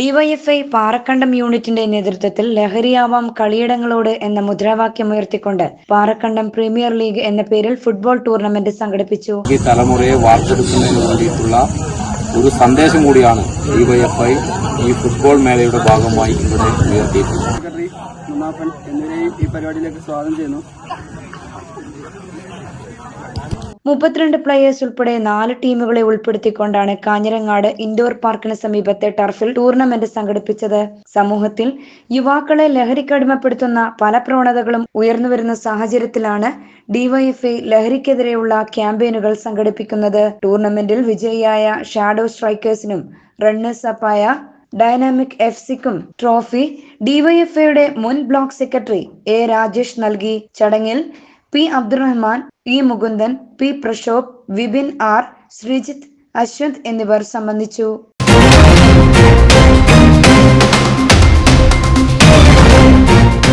DYFI Parakkandam യൂണിറ്റിന്റെ നേതൃത്വത്തിൽ ലഹരിയാവാം കളിയിടങ്ങളോട് എന്ന മുദ്രാവാക്യം ഉയർത്തിക്കൊണ്ട് പാറക്കണ്ടം പ്രീമിയർ ലീഗ് എന്ന പേരിൽ ഫുട്ബോൾ ടൂർണമെന്റ് സംഘടിപ്പിച്ചു. ഈ തലമുറയെ വാർത്തെടുക്കുന്നതിന് വേണ്ടിയിട്ടുള്ള ഒരു സന്ദേശം കൂടിയാണ് ഡിവൈഎഫ്ഐ ഈ ഫുട്ബോൾ മേളയുടെ ഭാഗമായി ഇവിടെ ഉയർത്തിയിട്ടുള്ളത്. സെക്രട്ടറി മുന്നാപ്പൻ എന്നിവരെയും ഈ പരിപാടിയിലേക്ക് സ്വാഗതം ചെയ്യുന്നു. മുപ്പത്തിരണ്ട് പ്ലേയേഴ്സ് ഉൾപ്പെടെ നാല് ടീമുകളെ ഉൾപ്പെടുത്തിക്കൊണ്ടാണ് കാഞ്ഞിരങ്ങാട് ഇൻഡോർ പാർക്കിന് സമീപത്തെ ടർഫിൽ ടൂർണമെന്റ് സംഘടിപ്പിച്ചത്. സമൂഹത്തിൽ യുവാക്കളെ ലഹരിക്കടിമപ്പെടുത്തുന്ന പല പ്രവണതകളും ഉയർന്നുവരുന്ന സാഹചര്യത്തിലാണ് ഡിവൈഎഫ്ഐ ലഹരിക്കെതിരെയുള്ള ക്യാമ്പയിനുകൾ സംഘടിപ്പിക്കുന്നത്. ടൂർണമെന്റിൽ വിജയിയായ ഷാഡോ സ്ട്രൈക്കേഴ്സിനും റണ്ണേഴ്സ് അപ്പായ ഡൈനാമിക് എഫ് സിക്കും ട്രോഫി ഡിവൈഎഫ്ഐയുടെ മുൻ ബ്ലോക്ക് സെക്രട്ടറി എ രാജേഷ് നൽകി. ചടങ്ങിൽ P Abdurahman E Mukundan P Prashobh Vipin R Sreejith Ashwanth എന്നിവർ സംബന്ധിച്ചു.